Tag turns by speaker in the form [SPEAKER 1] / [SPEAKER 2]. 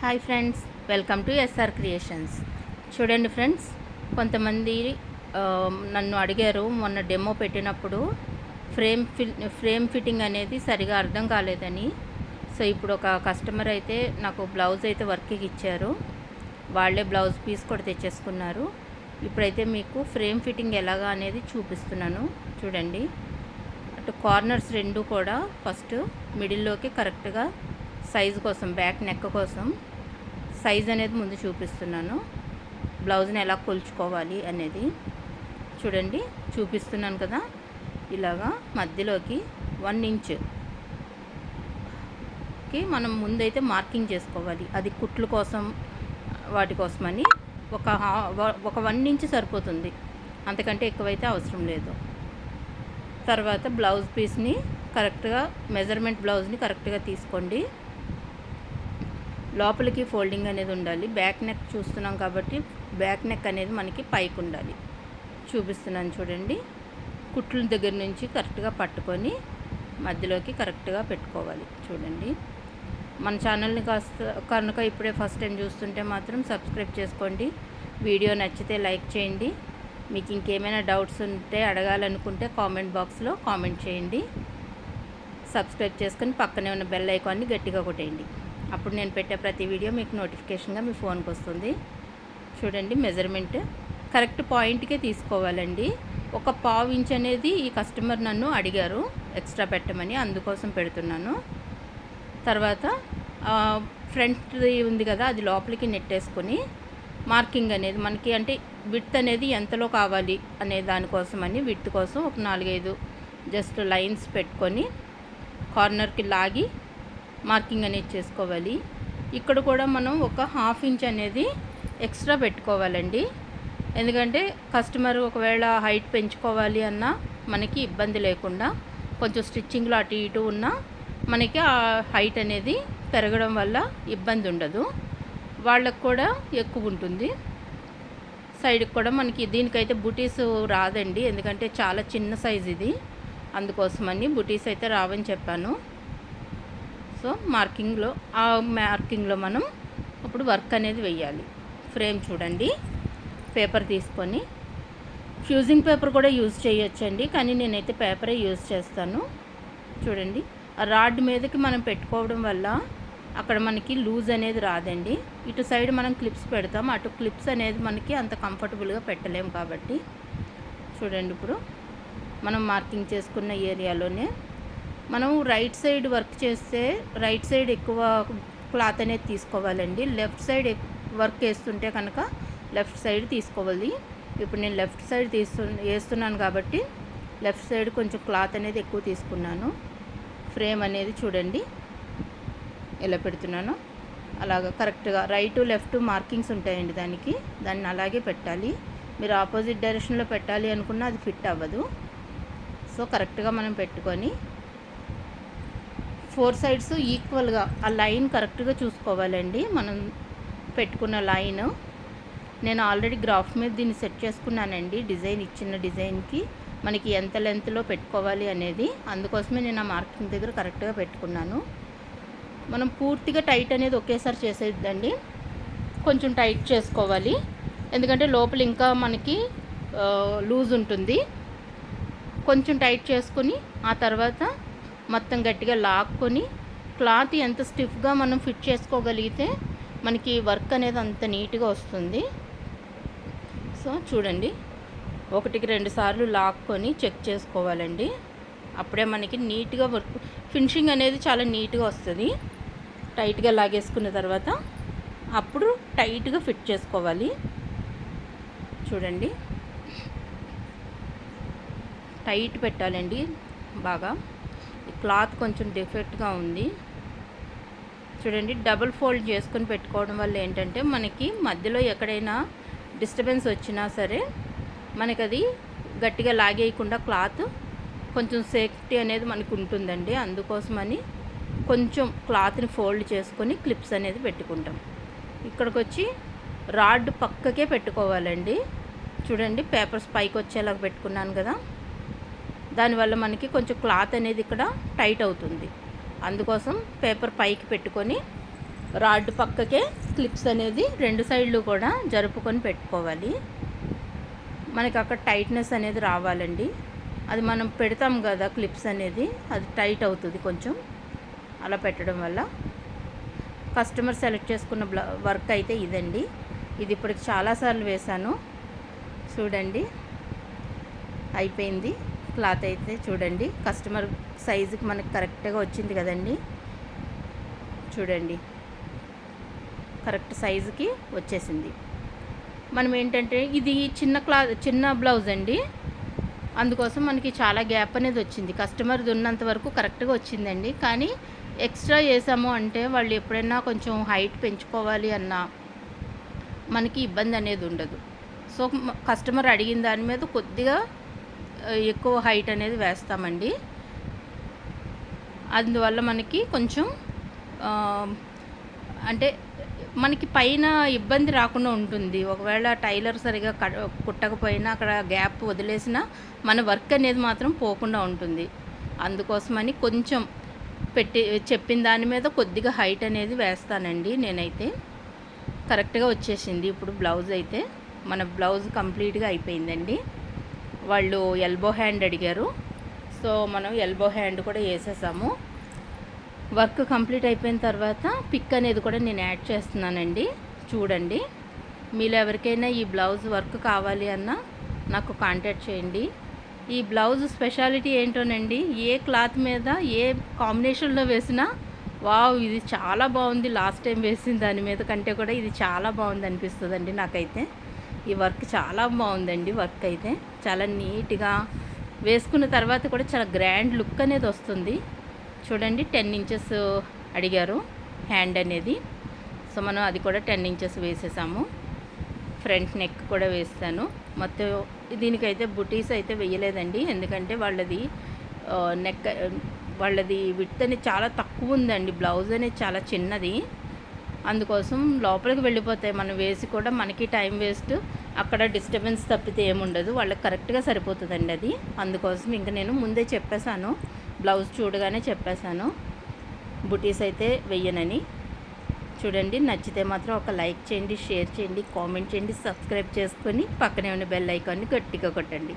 [SPEAKER 1] Hi friends welcome to SR creations చూడండి friends కొంతమంది um, నన్ను అడిగారు మొన్న డెమో పెట్టినప్పుడు ఫ్రేమ్ ఫిల్ ఫ్రేమ్ ఫిట్టింగ్ అనేది సరిగా అర్థం కాలేదని. సో ఇప్పుడు ఒక కస్టమర్ అయితే నాకు బ్లౌజ్ అయితే వర్క్కి ఇచ్చారు. వాళ్ళే బ్లౌజ్ పీస్ కూడా తెచ్చేసుకున్నారు. ఇప్పుడైతే మీకు ఫ్రేమ్ ఫిట్టింగ్ ఎలాగా అనేది చూపిస్తున్నాను. చూడండి. అటు కార్నర్స్ రెండు కూడా ఫస్ట్ మిడిల్లోకి కరెక్ట్గా సైజు కోసం బ్యాక్ నెక్ కోసం సైజ్ అనేది ముందు చూపిస్తున్నాను. బ్లౌజ్ని ఎలా కొలుచుకోవాలి అనేది చూడండి చూపిస్తున్నాను కదా. ఇలాగా మధ్యలోకి వన్ ఇంచ్కి మనం ముందైతే మార్కింగ్ చేసుకోవాలి. అది కుట్లు కోసం వాటి కోసమని ఒక ఒక వన్ ఇంచ్ సరిపోతుంది. అంతకంటే ఎక్కువైతే అవసరం లేదు. తర్వాత బ్లౌజ్ పీస్ని కరెక్ట్గా మెజర్మెంట్ బ్లౌజ్ని కరెక్ట్గా తీసుకోండి. లోపలికి ఫోల్డింగ్ అనేది ఉండాలి. బ్యాక్ నెక్ చూస్తున్నాం కాబట్టి బ్యాక్ నెక్ అనేది మనకి పైకి ఉండాలి. చూపిస్తున్నాను చూడండి. కుట్ల దగ్గర నుంచి కరెక్ట్గా పట్టుకొని మధ్యలోకి కరెక్ట్గా పెట్టుకోవాలి. చూడండి. మన ఛానల్ని కాస్త కనుక ఇప్పుడే ఫస్ట్ టైం చూస్తుంటే మాత్రం సబ్స్క్రైబ్ చేసుకోండి. వీడియో నచ్చితే లైక్ చేయండి. మీకు ఇంకేమైనా డౌట్స్ ఉంటే అడగాలనుకుంటే కామెంట్ బాక్స్లో కామెంట్ చేయండి. సబ్స్క్రైబ్ చేసుకొని పక్కనే ఉన్న బెల్ ఐకాన్ని గట్టిగా కొట్టేయండి. అప్పుడు నేను పెట్టే ప్రతి వీడియో మీకు నోటిఫికేషన్గా మీ ఫోన్కి వస్తుంది. చూడండి మెజర్మెంట్ కరెక్ట్ పాయింట్కే తీసుకోవాలండి. ఒక పావు ఇంచ్ అనేది ఈ కస్టమర్ నన్ను అడిగారు ఎక్స్ట్రా పెట్టమని అందుకోసం పెడుతున్నాను. తర్వాత ఫ్రంట్ ఉంది కదా అది లోపలికి నెట్టేసుకొని మార్కింగ్ అనేది మనకి అంటే విత్ అనేది ఎంతలో కావాలి అనే దానికోసమని విత్ కోసం ఒక నాలుగైదు జస్ట్ లైన్స్ పెట్టుకొని కార్నర్కి లాగి మార్కింగ్ అనేది చేసుకోవాలి. ఇక్కడ కూడా మనం ఒక హాఫ్ ఇంచ్ అనేది ఎక్స్ట్రా పెట్టుకోవాలండి. ఎందుకంటే కస్టమర్ ఒకవేళ హైట్ పెంచుకోవాలి అన్నా మనకి ఇబ్బంది లేకుండా కొంచెం స్టిచ్చింగ్లో అటు ఇటు ఉన్నా మనకి ఆ హైట్ అనేది పెరగడం వల్ల ఇబ్బంది ఉండదు. వాళ్ళకు కూడా ఎక్కువ ఉంటుంది. సైడ్కి కూడా మనకి దీనికైతే బుటీస్ రాదండి. ఎందుకంటే చాలా చిన్న సైజ్ ఇది. అందుకోసమని బుటీస్ అయితే రావని చెప్పాను. సో మార్కింగ్లో ఆ మార్కింగ్లో మనం అప్పుడు వర్క్ అనేది వెయ్యాలి. ఫ్రేమ్ చూడండి పేపర్ తీసుకొని. ఫ్యూజింగ్ పేపర్ కూడా యూజ్ చేయొచ్చండి కానీ నేనైతే పేపరే యూజ్ చేస్తాను. చూడండి ఆ రాడ్ మీదకి మనం పెట్టుకోవడం వల్ల అక్కడ మనకి లూజ్ అనేది రాదండి. ఇటు సైడ్ మనం క్లిప్స్ పెడతాం అటు క్లిప్స్ అనేది మనకి అంత కంఫర్టబుల్గా పెట్టలేము కాబట్టి. చూడండి ఇప్పుడు మనం మార్కింగ్ చేసుకున్న ఏరియాలోనే మనం రైట్ సైడ్ వర్క్ చేస్తే రైట్ సైడ్ ఎక్కువ క్లాత్ అనేది తీసుకోవాలండి. లెఫ్ట్ సైడ్ వర్క్ వేస్తుంటే కనుక లెఫ్ట్ సైడ్ తీసుకోవాలి. ఇప్పుడు నేను లెఫ్ట్ సైడ్ తీసు వేస్తున్నాను కాబట్టి లెఫ్ట్ సైడ్ కొంచెం క్లాత్ అనేది ఎక్కువ తీసుకున్నాను. ఫ్రేమ్ అనేది చూడండి. ఎలా పెడుతున్నాను అలాగ కరెక్ట్గా రైట్ లెఫ్ట్ మార్కింగ్స్ ఉంటాయండి దానికి. దాన్ని అలాగే పెట్టాలి. మీరు ఆపోజిట్ డైరెక్షన్లో పెట్టాలి అనుకున్నా అది ఫిట్ అవ్వదు. సో కరెక్ట్గా మనం పెట్టుకొని ఫోర్ సైడ్స్ ఈక్వల్గా ఆ లైన్ కరెక్ట్గా చూసుకోవాలండి. మనం పెట్టుకున్న లైన్. నేను ఆల్రెడీ గ్రాఫ్ మీద దీన్ని సెట్ చేసుకున్నానండి డిజైన్ ఇచ్చిన డిజైన్కి. మనకి ఎంత లెంత్లో పెట్టుకోవాలి అనేది. అందుకోసమే నేను ఆ మార్కింగ్ దగ్గర కరెక్ట్గా పెట్టుకున్నాను. మనం పూర్తిగా టైట్ అనేది ఒకేసారి చేసేద్దండి. కొంచెం టైట్ చేసుకోవాలి. ఎందుకంటే లోపల ఇంకా మనకి లూజ్ ఉంటుంది. కొంచెం టైట్ చేసుకొని ఆ తర్వాత మొత్తం గట్టిగా లాక్కొని క్లాత్ ఎంత స్టిఫ్గా మనం ఫిట్ చేసుకోగలిగితే మనకి వర్క్ అనేది అంత నీట్గా వస్తుంది. సో చూడండి. ఒకటికి రెండు సార్లు లాక్కొని చెక్ చేసుకోవాలండి. అప్పుడే మనకి నీట్గా వర్క్ ఫినిషింగ్ అనేది చాలా నీట్గా వస్తుంది. టైట్గా లాగేసుకున్న తర్వాత అప్పుడు టైట్గా ఫిట్ చేసుకోవాలి. చూడండి. టైట్ పెట్టాలండి బాగా. క్లాత్ కొంచెం డిఫెక్ట్గా ఉంది. చూడండి డబుల్ ఫోల్డ్ చేసుకొని పెట్టుకోవడం వల్ల ఏంటంటే మనకి మధ్యలో ఎక్కడైనా డిస్టర్బెన్స్ వచ్చినా సరే మనకి అది గట్టిగా లాగేయకుండా క్లాత్ కొంచెం సేఫ్టీ అనేది మనకు ఉంటుందండి. అందుకోసమని కొంచెం క్లాత్ని ఫోల్డ్ చేసుకొని క్లిప్స్ అనేది పెట్టుకుంటాం. ఇక్కడికి వచ్చి రాడ్ పక్కకే పెట్టుకోవాలండి. చూడండి పేపర్స్ పైకి వచ్చేలాగా పెట్టుకున్నాను కదా. దానివల్ల మనకి కొంచెం క్లాత్ అనేది ఇక్కడ టైట్ అవుతుంది. అందుకోసం పేపర్ పైకి పెట్టుకొని రాడ్ పక్కకే క్లిప్స్ అనేది రెండు సైడ్లు కూడా జరుపుకొని పెట్టుకోవాలి. మనకి అక్కడ టైట్నెస్ అనేది రావాలండి. అది మనం పెడతాం కదా క్లిప్స్ అనేది అది టైట్ అవుతుంది కొంచెం. అలా పెట్టడం వల్ల కస్టమర్ సెలెక్ట్ చేసుకున్న బ్ల వర్క్ అయితే ఇదండి. ఇది ఇప్పటికి చాలాసార్లు వేశాను. చూడండి. అయిపోయింది. క్లాత్ అయితే చూడండి. కస్టమర్ సైజుకి మనకి కరెక్ట్గా వచ్చింది కదండి. చూడండి. కరెక్ట్ సైజుకి వచ్చేసింది. మనం ఏంటంటే ఇది చిన్న క్లా చిన్న బ్లౌజ్ అండి. అందుకోసం మనకి చాలా గ్యాప్ అనేది వచ్చింది. కస్టమర్ ఉన్నంత వరకు కరెక్ట్గా వచ్చిందండి. కానీ ఎక్స్ట్రా చేసాము అంటే వాళ్ళు ఎప్పుడైనా కొంచెం హైట్ పెంచుకోవాలి అన్న మనకి ఇబ్బంది అనేది ఉండదు. సో కస్టమర్ అడిగిన దాని మీద కొద్దిగా ఎక్కువ హైట్ అనేది వేస్తామండి. అందువల్ల మనకి కొంచెం అంటే మనకి పైన ఇబ్బంది రాకుండా ఉంటుంది. ఒకవేళ టైలర్ సరిగా కుట్టకపోయినా అక్కడ గ్యాప్ వదిలేసినా మన వర్క్ అనేది మాత్రం పోకుండా ఉంటుంది. అందుకోసమని కొంచెం పెట్టి చెప్పిన దాని మీద కొద్దిగా హైట్ అనేది వేస్తానండి నేనైతే. కరెక్ట్గా వచ్చేసింది. ఇప్పుడు బ్లౌజ్ అయితే మన బ్లౌజ్ కంప్లీట్గా అయిపోయిందండి. వాళ్ళు ఎల్బో హ్యాండ్ అడిగారు. సో మనం ఎల్బో హ్యాండ్ కూడా వేసేసాము. వర్క్ కంప్లీట్ అయిపోయిన తర్వాత పిక్ అనేది కూడా నేను యాడ్ చేస్తున్నానండి. చూడండి. మీలో ఎవరికైనా ఈ బ్లౌజ్ వర్క్ కావాలి అన్నా నాకు కాంటాక్ట్ చేయండి. ఈ బ్లౌజ్ స్పెషాలిటీ ఏంటోనండి? ఏ క్లాత్ మీద ఏ కాంబినేషన్లో వేసినా వావ్ ఇది చాలా బాగుంది. లాస్ట్ టైం వేసిన దాని మీద కంటే కూడా ఇది చాలా బాగుంది అనిపిస్తుందండి నాకైతే. ఈ వర్క్ చాలా బాగుందండి వర్క్ అయితే. చాలా నీట్గా వేసుకున్న తర్వాత కూడా చాలా గ్రాండ్ లుక్ అనేది వస్తుంది. చూడండి టెన్ ఇంచెస్ అడిగారు హ్యాండ్ అనేది. సో మనం అది కూడా టెన్ ఇంచెస్ వేసేసాము. ఫ్రంట్ నెక్ కూడా వేస్తాను. మొత్తం దీనికైతే బుటీస్ అయితే వేయలేదండి. ఎందుకంటే వాళ్ళది నెక్ వాళ్ళది విత్ అనేది చాలా తక్కువ ఉందండి. బ్లౌజ్ అనేది చాలా చిన్నది. అందుకోసం లోపలికి వెళ్ళిపోతాయి. మనం వేసి కూడా మనకి టైం వేస్ట్. అక్కడ డిస్టర్బెన్స్ తప్పితే ఏముండదు. వాళ్ళకి కరెక్ట్గా సరిపోతుందండి అది. అందుకోసం ఇంకా నేను ముందే చెప్పేశాను. బ్లౌజ్ చూడగానే చెప్పేశాను. బుటీస్ అయితే వెయ్యనని. చూడండి నచ్చితే మాత్రం ఒక లైక్ చేయండి షేర్ చేయండి కామెంట్ చేయండి సబ్స్క్రైబ్ చేసుకొని పక్కనే ఉన్న బెల్ ఐకాన్ని గట్టిగా కొట్టండి.